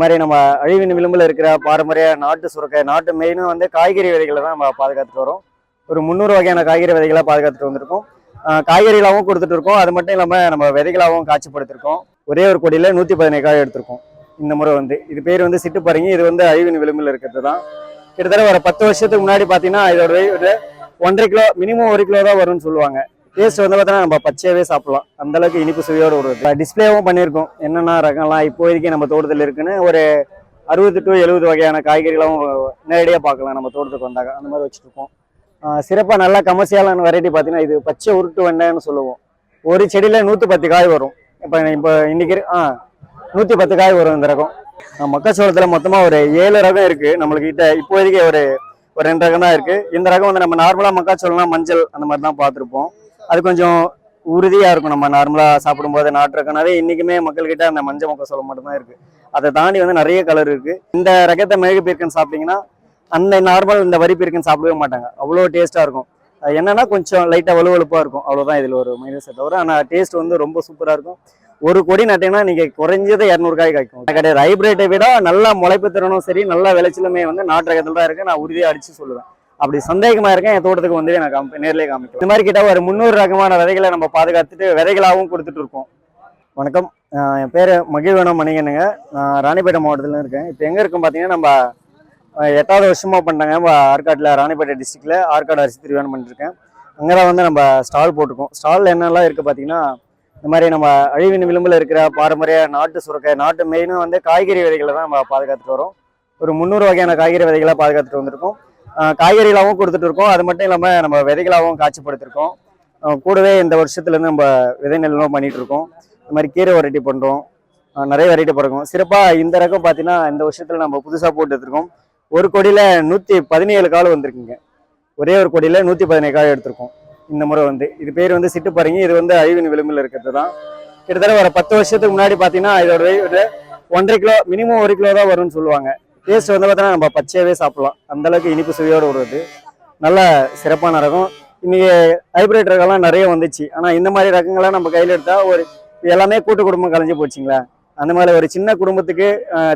மாதிரி நம்ம அழிவின் விளிம்பில் இருக்கிற பாரம்பரிய நாட்டு சுரக்காய் நாட்டு மெயினும் வந்து காய்கறி விதைகளை தான் நம்ம பாதுகாத்துட்டு வரோம். ஒரு முந்நூறு வகையான காய்கறி விதைகளை பாதுகாத்துட்டு வந்திருக்கோம். காய்கறிகளாகவும் கொடுத்துட்டு இருக்கோம். அது மட்டும் இல்லாமல் நம்ம விதைகளாகவும் காட்சிப்படுத்திருக்கோம். ஒரே ஒரு கொடியில் நூற்றி பதினேழு காய் எடுத்திருக்கோம். இந்த முறை வந்து இது பேர் வந்து சிட்டுப்பரங்கி. இது வந்து அழிவின் விளிம்பில் இருக்கிறது தான். கிட்டத்தட்ட ஒரு பத்து வருஷத்துக்கு முன்னாடி பார்த்தீங்கன்னா இதோட ஒரு ஒன்றரை கிலோ மினிமம் ஒரு கிலோ தான் வரும்னு சொல்லுவாங்க. டேஸ்ட் வந்து பார்த்தீங்கன்னா நம்ம பச்சையாகவே சாப்பிடலாம். அந்த அளவுக்கு இனிப்பு சுவையோடு ஒரு டிஸ்பிளேவும் பண்ணியிருக்கோம். என்னென்ன ரகம்லாம் இப்போதைக்கு நம்ம தோட்டத்தில் இருக்குன்னு ஒரு அறுபது டு எழுபது வகையான காய்கறிகளும் நேரடியாக பார்க்கலாம். நம்ம தோட்டத்துக்கு வந்தாங்க அந்த மாதிரி வச்சுருக்கோம் சிறப்பாக நல்லா கமர்ஷியலான வெரைட்டி பார்த்தீங்கன்னா இது பச்சை உருட்டு வெண்டைன்னு சொல்லுவோம். ஒரு செடியில் நூற்றி பத்து காய் வரும். இப்போ இப்போ இன்றைக்கி ஆ நூற்றி பத்து காய் வரும் இந்த ரகம். மக்காச்சோளத்தில் மொத்தமாக ஒரு ஏழு ரகம் இருக்குது நம்மளுக்கு கிட்ட இப்போதைக்கு ஒரு ஒரு ரெண்டு ரகம் தான் இருக்குது இந்த ரகம் வந்து நம்ம நார்மலாக மக்காச்சோளம்னா மஞ்சள் அந்த மாதிரி தான் பார்த்துருப்போம். அது கொஞ்சம் உறுதியாக இருக்கும். நம்ம நார்மலாக சாப்பிடும்போது நாட்டு இன்றைக்குமே மக்கள்கிட்ட அந்த மஞ்சள் சொல்ல மட்டும்தான் இருக்குது அதை தாண்டி வந்து நிறைய கலர் இருக்குது இந்த ரகத்தை மெழுகு பீர்க்கன் சாப்பிட்டீங்கன்னா அந்த நார்மல் இந்த வரி பீர்க்கன் சாப்பிடவே மாட்டாங்க. அவ்வளோ டேஸ்ட்டாக இருக்கும். என்னன்னா கொஞ்சம் லைட்டாக வலுவழுப்பாக இருக்கும். அவ்வளோதான் இதில் ஒரு மைனஸை தவிர ஆனால் டேஸ்ட் வந்து ரொம்ப சூப்பராக இருக்கும். ஒரு கொடி நட்டிங்கன்னா நீங்கள் குறைஞ்சது இரநூறு காய் காய்க்கும். கிடையாது. ஹைபிரிட்டை விட நல்லா முளைப்பு திறனும் சரி நல்லா விளைச்சலுமே வந்து நாட்டு ரகத்தில் தான் இருக்குது நான் உறுதியாக அடித்து சொல்லுவேன். அப்படி சந்தேகமா இருக்கேன் என் தோட்டத்துக்கு வந்து நான் காமி நேரிலே காமிக்கிறேன் இந்த மாதிரி கிட்ட ஒரு முந்நூறு ரகமான விதைகளை நம்ம பாதுகாத்துட்டு விதைகளாகவும் கொடுத்துட்டு இருக்கோம். வணக்கம். என் பேர் மகிழ்வனம் மணிகனுங்க நான் ராணிப்பேட்டை மாவட்டத்தில் இருக்கேன். இப்போ எங்கே இருக்கும் பார்த்தீங்கன்னா நம்ம எட்டாவது வருஷமாக பண்ணுறாங்க நம்ம ஆற்காட்டில் ராணிப்பேட்டை டிஸ்ட்ரிக்டில் ஆற்காடு அரிசி திருவிழா பண்ணிருக்கேன் அங்கே தான் வந்து நம்ம ஸ்டால் போட்டிருக்கோம். ஸ்டாலில் என்னெல்லாம் இருக்குது பார்த்தீங்கன்னா இந்த மாதிரி நம்ம அழிவின் விளிம்பில் இருக்கிற பாரம்பரிய நாட்டு சுரக்காய் நாட்டு மெயினும் வந்து காய்கறி விதைகளை தான் நம்ம பாதுகாத்துட்டு வரோம். ஒரு முந்நூறு வகையான காய்கறி விதைகளை பாதுகாத்துட்டு வந்திருக்கோம். காய்கறிகளாகவும் கொடுத்துட்டு இருக்கோம். அது மட்டும் இல்லாமல் நம்ம விதைகளாகவும் காட்சிப்படுத்திருக்கோம். கூடவே இந்த வருஷத்துலேருந்து நம்ம விதை நெல்லும் பண்ணிட்டு இருக்கோம். இந்த மாதிரி கீரை வெரைட்டி பண்ணுறோம் நிறைய வெரைட்டி பிறக்கும் சிறப்பாக இந்த ரகம் பார்த்தீங்கன்னா இந்த வருஷத்தில் நம்ம புதுசாக போட்டு எடுத்துருக்கோம் ஒரு கொடியில் நூற்றி பதினேழு கால் வந்திருக்குங்க. ஒரே ஒரு கொடியில் நூற்றி பதினேழு கால் எடுத்திருக்கோம். இந்த முறை வந்து. இது பேர் வந்து சிட்டுப்பரங்கி. இது வந்து அழிவின் விளிம்பில் இருக்கிறது தான் கிட்டத்தட்ட ஒரு பத்து வருஷத்துக்கு முன்னாடி பார்த்தீங்கன்னா இதோட ஒன்றரை கிலோ மினிமம் ஒரு கிலோ தான் வரும்னு சொல்லுவாங்க. டேஸ்ட் வந்து பார்த்தீங்கன்னா நம்ம பச்சையாவே சாப்பிடலாம். அந்த அளவுக்கு இனிப்பு சுவையோடு வருது. நல்ல சிறப்பான ரகம். இன்னைக்கு ஹைபிரிட் ரகம்லாம் நிறைய வந்துச்சு. ஆனால் இந்த மாதிரி ரகங்கள்லாம் நம்ம கையில் எடுத்தால் ஒரு எல்லாமே கூட்டு குடும்பம் கலைஞ்சு போச்சுங்களா? அந்த மாதிரி ஒரு சின்ன குடும்பத்துக்கு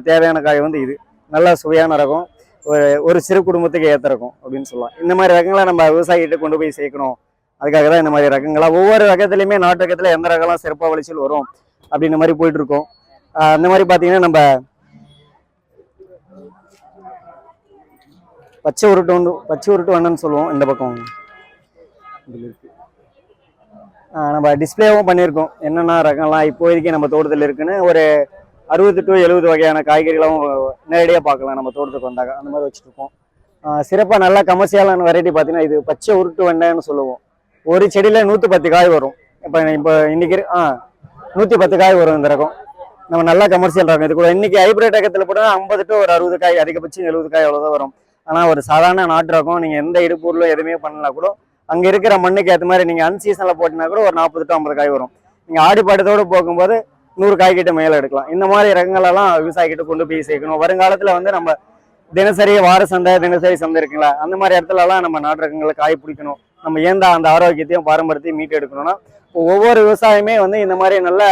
தேவையான காய் வந்து இது. நல்ல சுவையான ரகம். ஒரு ஒரு சிறு குடும்பத்துக்கு ஏற்ற ரகம் அப்படின்னு சொல்லலாம். இந்த மாதிரி ரகங்களை நம்ம விவசாயிகிட்ட கொண்டு போய் சேர்க்கணும். அதுக்காக தான் இந்த மாதிரி ரகங்களாக ஒவ்வொரு ரகத்துலையுமே நாட்டு ரகத்தில் எந்த ரகம்லாம் சிறப்பாக விளைச்சல் வரும் அப்படின்ற மாதிரி போயிட்டுருக்கோம் அந்த மாதிரி பார்த்தீங்கன்னா நம்ம பச்சை உருட்டு வந்து பச்சை உருட்டு வண்ணன்னு சொல்லுவோம் இந்த பக்கம். நம்ம டிஸ்பிளேவும் பண்ணியிருக்கோம். என்னென்ன ரகம்லாம் இப்போதைக்கு நம்ம தோட்டத்தில் இருக்குன்னு ஒரு அறுபது டு எழுபது வகையான காய்கறிகளும் நேரடியாக பார்க்கலாம் நம்ம தோட்டத்துக்கு வந்தாங்க அந்த மாதிரி வச்சுருக்கோம் சிறப்பாக நல்லா கமர்ஷியலான வெரைட்டி பார்த்தீங்கன்னா இது பச்சை உருட்டு வெண்டைன்னு சொல்லுவோம். ஒரு செடியில் நூற்றி பத்து காய் வரும். இப்போ இப்போ இன்றைக்கி ஆ நூற்றி பத்து காய் வரும் இந்த ரகம். நம்ம நல்லா கமர்ஷியல் ரகம். இது கூட இன்றைக்கி ஹைப்ரிட் ரகத்தில் போட்டால் ஐம்பது டு ஒரு அறுபது காய் அதிகபட்சம் எழுபது காய் அவ்வளோதான் வரும். ஆனால் ஒரு சாதாரண நாட்டு ரகம் நீங்கள் எந்த இடுப்பொருளும் எதுவுமே பண்ணலாம் கூட அங்கே இருக்கிற மண்ணுக்கு ஏற்ற மாதிரி நீங்கள் அன்சீசனில் போட்டினா கூட ஒரு நாற்பது டு ஐம்பது காய் வரும். நீங்கள் ஆடி பாட்டத்தோடு போகும்போது நூறு காய் கிட்ட மேலே எடுக்கலாம். இந்த மாதிரி ரகங்களெல்லாம் விவசாயிக்கிட்ட கொண்டு போய் சேர்க்கணும். வருங்காலத்தில் வந்து நம்ம தினசரி வார சந்தை தினசரி சந்தை இருக்குங்களா? அந்த மாதிரி இடத்துலலாம் நம்ம நாட்டு ரகங்களை காய் பிடிக்கணும். நம்ம ஏந்தா அந்த ஆரோக்கியத்தையும் பாரம்பரியத்தையும் மீட்டு எடுக்கணும்னா ஒவ்வொரு விவசாயமே வந்து இந்த மாதிரி நல்ல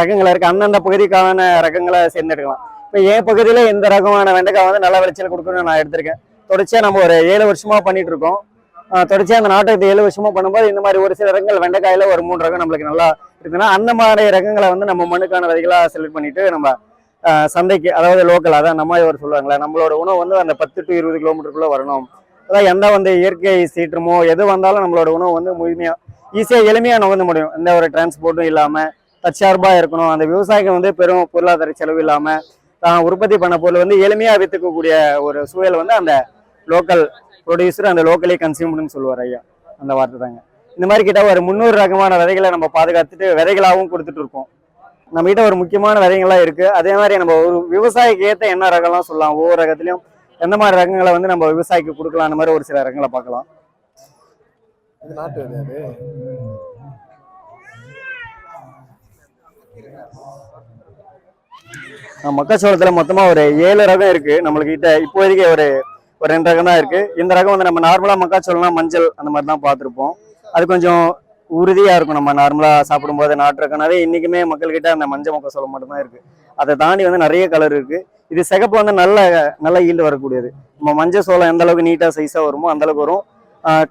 ரகங்கள் இருக்குது அந்தந்த பகுதிக்கான ரகங்களை சேர்ந்தெடுக்கலாம். இப்போ என் பகுதியில் இந்த ரகமான வெண்டைக்காய் வந்து நல்ல விளைச்சல் கொடுக்கணும்னு நான் எடுத்திருக்கேன். தொடர்ச்சியாக நம்ம ஒரு ஏழு வருஷமாக பண்ணிட்டு இருக்கோம். தொடர்ச்சியாக அந்த நாட்டகத்தை ஏழு வருஷமாக பண்ணும்போது இந்த மாதிரி ஒரு சில ரகங்கள் வெண்டைக்காயில் ஒரு மூணு ரகம் நம்மளுக்கு நல்லா இருக்குன்னா அந்த மாதிரி ரகங்களை வந்து நம்ம மண்ணுக்கான விதைகளாக செலக்ட் பண்ணிட்டு நம்ம சந்தைக்கு அதாவது லோக்கல் அதான் நம்ம இவர் சொல்லுவாங்களே நம்மளோட உணவு வந்து அந்த பத்து டு இருபது கிலோமீட்டருக்குள்ளே வரணும். அதாவது எந்த வந்து இயற்கை சீற்றமோ எது வந்தாலும் நம்மளோட உணவு வந்து முழுமையாக ஈஸியாக எளிமையாக நுகர்ந்து முடியும். எந்த ஒரு டிரான்ஸ்போர்ட்டும் இல்லாமல் தற்சார்பாக இருக்கணும். அந்த விவசாயிக்கு வந்து பெரும் பொருளாதார செலவு இல்லாமல் தான் உற்பத்தி பண்ண பொருள் வந்து எளிமையாக விற்றுக்கக்கூடிய ஒரு சூழல் வந்து அந்த லோக்கல் ப்ரொடியூசர் அந்த லோக்கலி கன்சியூம்னு சொல்லுவார் ஐயா. அந்த வார்த்தை தாங்க இந்த மாதிரி கிட்ட ஒரு முந்நூறு ரகமான விதைகளை நம்ம பாதுகாத்துட்டு விதைகளாகவும் கொடுத்துட்டு இருக்கோம். நம்ம கிட்ட ஒரு முக்கியமான விதைகள்லாம் இருக்கு. அதே மாதிரி நம்ம ஒரு விவசாயிக்கு ஏற்ற என்ன ரகம்லாம் சொல்லலாம். ஒவ்வொரு ரகத்துலையும் எந்த மாதிரி ரகங்களை வந்து நம்ம விவசாயிக்கு கொடுக்கலாம். அந்த மாதிரி ஒரு சில ரகங்களை பார்க்கலாம். இது நாட்டு விதை அது. ஆஹ் மக்காச்சோளத்துல மொத்தமா ஒரு ஏழு ரகம் இருக்கு. நம்மளுக்கு கிட்ட இப்போதைக்கு ஒரு ஒரு ரெண்டு ரகம் தான் இருக்கு. இந்த ரகம் வந்து நம்ம நார்மலா மக்காச்சோளம்னா மஞ்சள் அந்த மாதிரி தான் பார்த்துருப்போம். அது கொஞ்சம் உறுதியா இருக்கும் நம்ம நார்மலா சாப்பிடும்போது நாட்டு ரகம்னாவே இன்னைக்குமே மக்கள்கிட்ட அந்த மஞ்சள் மக்காச்சோளம் மட்டும்தான் இருக்கு. அதை தாண்டி வந்து நிறைய கலர் இருக்கு. இது சிகப்பு வந்து நல்ல நல்ல ஈல்டு வரக்கூடியது. நம்ம மஞ்சள் சோளம் எந்த அளவுக்கு நீட்டாக சைஸாக வருமோ அந்த அளவுக்கு வரும்.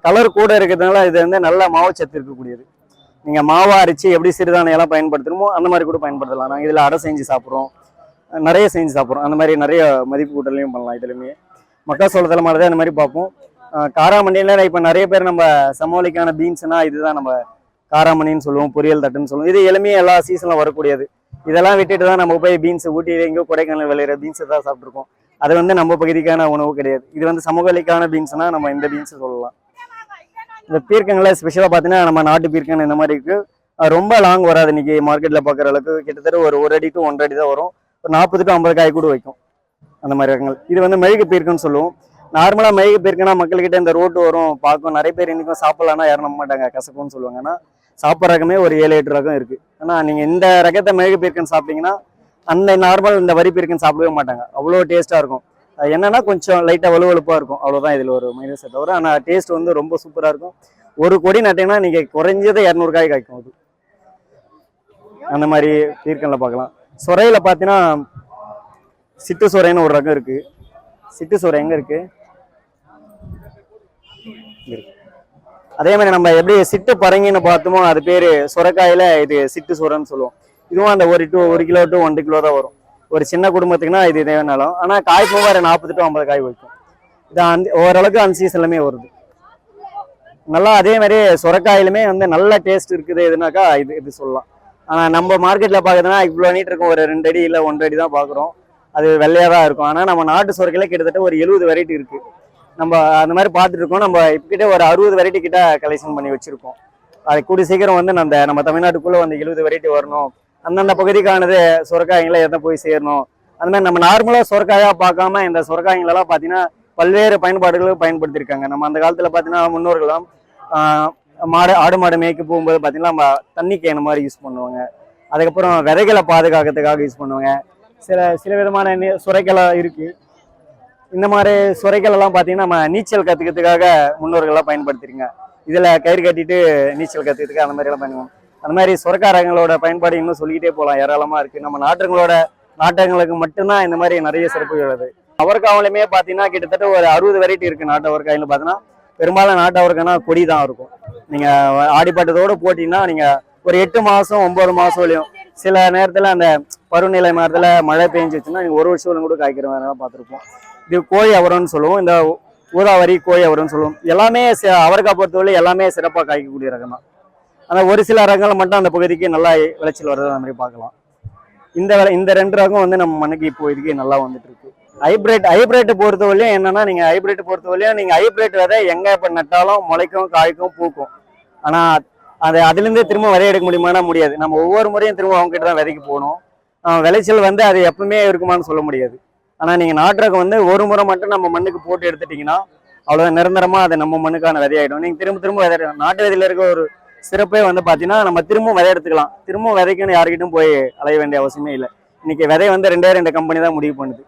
கலர் கூட இருக்கிறதுனால இது வந்து நல்ல மாவுச்சத்து இருக்கக்கூடியது. நீங்கள் மாவா அரைச்சி எப்படி சிறுதானியம் பயன்படுத்தணுமோ அந்த மாதிரி கூட பயன்படுத்தலாம். நாங்கள் இதில் அடை செஞ்சு சாப்பிட்றோம். நிறைய செஞ்சு சாப்பிட்றோம். அந்த மாதிரி நிறைய மதிப்பு கூட்டலையும் பண்ணலாம். இதுலையுமே மக்காசோளத்தில் மாதிரி தான் இந்த மாதிரி பார்ப்போம். ஆஹ் காராமணியில் இப்போ நிறைய பேர் நம்ம சமோலிக்கான பீன்ஸ்னா இதுதான் நம்ம காராமணின்னு சொல்லுவோம் பொரியல் தட்டுன்னு சொல்லுவோம். இது எளிமையாக எல்லா சீசனில் வரக்கூடியது. இதெல்லாம் விட்டுட்டு தான் நம்ம போய் பீன்ஸ் ஊட்டி எங்கேயோ கொடைக்கானல் விளையிற பீன்ஸ் தான் சாப்பிட்ருக்கோம் அது வந்து நம்ம பகுதிக்கான உணவு கிடையாது. இது வந்து சமூகலிக்கான பீன்ஸ்னா நம்ம இந்த பீன்ஸ் சொல்லலாம். இந்த பீர்க்கங்களை ஸ்பெஷலாக பார்த்தீங்கன்னா நம்ம நாட்டு பீர்க்கன் இந்த மாதிரி இருக்குது ரொம்ப லாங் வராது இன்னைக்கு மார்க்கெட்டில் பார்க்குற அளவுக்கு. கிட்டத்தட்ட ஒரு ஒரு அடி டு ஒன்றரை அடி தான் வரும். ஒரு நாற்பது டு ஐம்பது காய் கூட வைக்கும். அந்த மாதிரி ரகங்கள் இது வந்து மெழுகு பீர்க்குன்னு சொல்லுவோம். நார்மலாக மெழுகு பீர்க்குன்னா மக்கள்கிட்ட இந்த ரோட்டு வரும் பார்க்கும். நிறைய பேர் இன்னைக்கும் சாப்பிட்லான்னா யாரும் நம்ப மாட்டாங்க கசக்கும்னு சொல்லுவாங்க. ஆனால் சாப்பிட்ற ரகமே ஒரு ஏழு எட்டு ரகம் இருக்கு. ஆனால் நீங்கள் இந்த ரகத்தை மெழுகு பீர்க்குன்னு சாப்பிட்டீங்கன்னா அந்த நார்மல் இந்த வரி பீர்க்குன்னு சாப்பிடவே மாட்டாங்க. அவ்வளோ டேஸ்ட்டாக இருக்கும். என்னன்னா கொஞ்சம் லைட்டாக வலுவலுப்பாக இருக்கும். அவ்வளோதான் இதில் ஒரு மைனஸ் தவிர ஆனால் டேஸ்ட் வந்து ரொம்ப சூப்பராக இருக்கும். ஒரு கொடி நட்டிங்கன்னா நீங்கள் குறைஞ்சது இரநூறு காய் காய்க்கும் அது. அந்த மாதிரி பீர்க்கனில் பார்க்கலாம். சொரையில் பார்த்தீங்கன்னா சிட்டு சொரைன்னு ஒரு ரகம் இருக்கு. சிட்டு சொரை எங்கே இருக்கு? அதே மாதிரி நம்ம எப்படி சிட்டு பரங்கின்னு பார்த்தோமோ அது பேர் சொரக்காயில இது சிட்டு சுரன்னு சொல்லுவோம். இதுவும் அந்த ஒரு டூ ஒரு கிலோ டு ஒன்று கிலோ தான் வரும். ஒரு சின்ன குடும்பத்துக்குன்னா இது தேவைனாலும் ஆனால் காய் பூவாறு நாற்பது டு ஐம்பது காய் வைக்கும். இது அந்த ஓரளவுக்கு அந்த சீசன்லமே வருது. நல்லா அதே மாதிரி சுரக்காயிலுமே வந்து நல்ல டேஸ்ட் இருக்குது எதுனாக்கா இது இது சொல்லலாம். ஆனால் நம்ம மார்க்கெட்டில் பார்க்குறதுனா இவ்வளோ நீட் இருக்கும் ஒரு ரெண்டு அடி இல்லை ஒன்றரை அடி தான் பார்க்குறோம். அது வெள்ளையாக தான் இருக்கும். ஆனால் நம்ம நாட்டு சுரக்கையில கிட்டத்தட்ட ஒரு எழுபது வெரைட்டி இருக்குது நம்ம அந்த மாதிரி பார்த்துட்டு இருக்கோம். நம்ம இப்பகிட்ட ஒரு அறுபது வெரைட்டி கிட்ட கலெக்ஷன் பண்ணி வச்சுருக்கோம். அது கூடி சீக்கிரம் வந்து நம்ம நம்ம தமிழ்நாட்டுக்குள்ளே வந்து எழுபது வெரைட்டி வரணும். அந்தந்த பகுதிக்கானது சுரக்காய்களை எதை போய் சேரணும். அந்த மாதிரி நம்ம நார்மலாக சுரக்காயாக பார்க்காம இந்த சுரக்காய்களெல்லாம் பார்த்தீங்கன்னா பல்வேறு பயன்பாடுகளுக்கு பயன்படுத்தியிருக்காங்க. நம்ம அந்த காலத்தில் பார்த்தீங்கன்னா முன்னோர்கள்லாம் மாடு ஆடு மாடு மேய்க்க போகும்போது பார்த்தீங்கன்னா நம்ம தண்ணி என்ன மாதிரி யூஸ் பண்ணுவாங்க. அதுக்கப்புறம் விதைகளை பாதுகாக்கிறதுக்காக யூஸ் பண்ணுவாங்க. சில சில விதமான நி- இருக்குது இந்த மாதிரி சுரைகளெல்லாம் பார்த்தீங்கன்னா நம்ம நீச்சல் கற்றுக்கிறதுக்காக முன்னோர்கள்லாம் பயன்படுத்திருங்க. இதில் கயிறு கட்டிட்டு நீச்சல் கற்றுக்கிறதுக்கு அந்த மாதிரிலாம் பண்ணுவோம். அந்த மாதிரி சுரக்காரங்களோட பயன்பாடு இன்னும் சொல்லிக்கிட்டே போகலாம். ஏராளமாக இருக்குது நம்ம நாட்டுங்களோட நாட்டங்களுக்கு மட்டும்தான் இந்த மாதிரி நிறைய சிறப்புகள் உள்ளது. அவரைக்காவிலுமே பார்த்தீங்கன்னா கிட்டத்தட்ட ஒரு அறுபது வெரைட்டி இருக்குது நாட்டு அவரைக்காயில் பார்த்தீங்கன்னா பெரும்பாலும் நாட்டு அவரைக்காய்னா கொடி தான் இருக்கும். நீங்கள் ஆடிப்பட்டத்தோடு போட்டிங்கன்னா நீங்கள் ஒரு எட்டு மாதம் ஒம்பது மாதம் சில நேரத்தில் அந்த பருவநிலை நேரத்தில் மழை பெஞ்சிச்சுன்னா நீங்கள் ஒரு வருஷம் கூட காய்க்கிற மாதிரி பார்த்துருப்போம். இது கோழி அவரம்னு சொல்லுவோம். இந்த ஊதாவரி கோழி அவரம்னு சொல்லுவோம். எல்லாமே சி- அவரைக்காய் பொறுத்தவரை எல்லாமே சிறப்பாக காய்க்கக்கூடிய ரகம் தான். ஆனால் ஒரு சில ரகங்கள் மட்டும் அந்த பகுதிக்கு நல்லா விளைச்சல் வர்றது அந்த மாதிரி பார்க்கலாம். இந்த இந்த ரெண்டு ரகம் வந்து நம்ம மண்ணுக்கு இப்போ இதுக்கு நல்லா வந்துட்டு இருக்கு ஹைபிரிட் ஹைபிரிட் பொறுத்தவரையும் என்னன்னா நீங்க ஹைபிரிட் பொறுத்தவரையும் நீங்க ஹைப்ரேட் விதை எங்க இப்ப நட்டாலும் முளைக்கும் காய்க்கும் பூக்கும். ஆனா அது அதுலேருந்தே திரும்ப விதை எடுக்க முடியுமானா முடியாது. நம்ம ஒவ்வொரு முறையும் திரும்ப அவங்க கிட்ட தான் விதைக்கு போகணும். விளைச்சல் வந்து அது எப்பவுமே இருக்குமான்னு சொல்ல முடியாது. ஆனால் நீங்கள் நாட்டுறக்கு வந்து ஒரு முறை மட்டும் நம்ம மண்ணுக்கு போட்டு எடுத்துட்டிங்கன்னா அவ்வளோ நிரந்தரமாக அது நம்ம மண்ணுக்கான விதையாயிடும். நீங்கள் திரும்ப திரும்ப விதை நாட்டு விதையில் இருக்க ஒரு சிறப்பே வந்து பார்த்தீங்கன்னா நம்ம திரும்பவும் விதை எடுத்துக்கலாம். திரும்பவும் விதைக்குன்னு யாருக்கிட்டும் போய் அலைய வேண்டிய அவசியமே இல்லை. இன்னைக்கு விதை வந்து ரெண்டே ரெண்டு கம்பெனி தான் முடிவு பண்ணுது.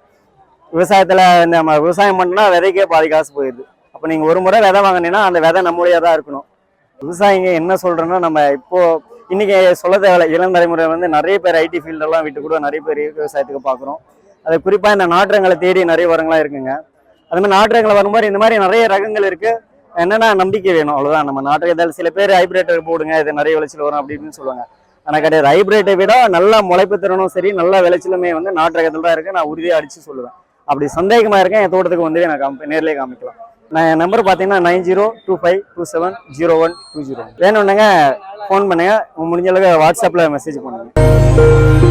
விவசாயத்தில் இந்த நம்ம விவசாயம் பண்ணா விதைக்கே பாதி காசு போயிடுது. அப்போ நீங்கள் ஒரு முறை விதை வாங்கினீங்கன்னா அந்த விதை நம்முடைய தான் இருக்கணும். விவசாயிங்க என்ன சொல்கிறோன்னா நம்ம இப்போ இன்றைக்கி சொல்ல தேவையில்ல. இளம் தலைமுறை வந்து நிறைய பேர் ஐடி ஃபீல்டெல்லாம் விட்டு கூட நிறைய பேர் விவசாயத்துக்கு பார்க்குறோம். அது குறிப்பாக இந்த நாட்டுரங்களை தேடி நிறைய வரங்களாக இருக்குங்க. அது மாதிரி நாட்டுரங்களை வரும்போது இந்த மாதிரி நிறைய ரகங்கள் இருக்குது என்னென்னா நம்பிக்கை வேணும். அவ்வளோதான் நம்ம நாட்டுரகத்தில் சில பேர் ஹைப்ரேட்டர் போடுங்க இது நிறைய விளைச்சல் வரும் அப்படின்னு சொல்லுவாங்க. ஆனால் கிடையாது. ஹைப்ரேட்டை விட நல்ல முளைப்பு திறனும் சரி நல்ல விளைச்சலுமே வந்து நாட்டு ரகத்தில் தான் இருக்குது நான் உறுதியாக அடித்து சொல்லுவேன். அப்படி சந்தேகமாக இருக்கேன் என் தோட்டத்துக்கு வந்து நான் காமி நேர்லேயே காமிக்கலாம். நான் என் நம்பர் பார்த்தீங்கன்னா nine zero two five two seven zero one two zero வேணும்னுங்க phone பண்ணுங்கள் முடிஞ்ச அளவுக்கு வாட்ஸ்அப்பில் மெசேஜ் பண்ணுங்கள்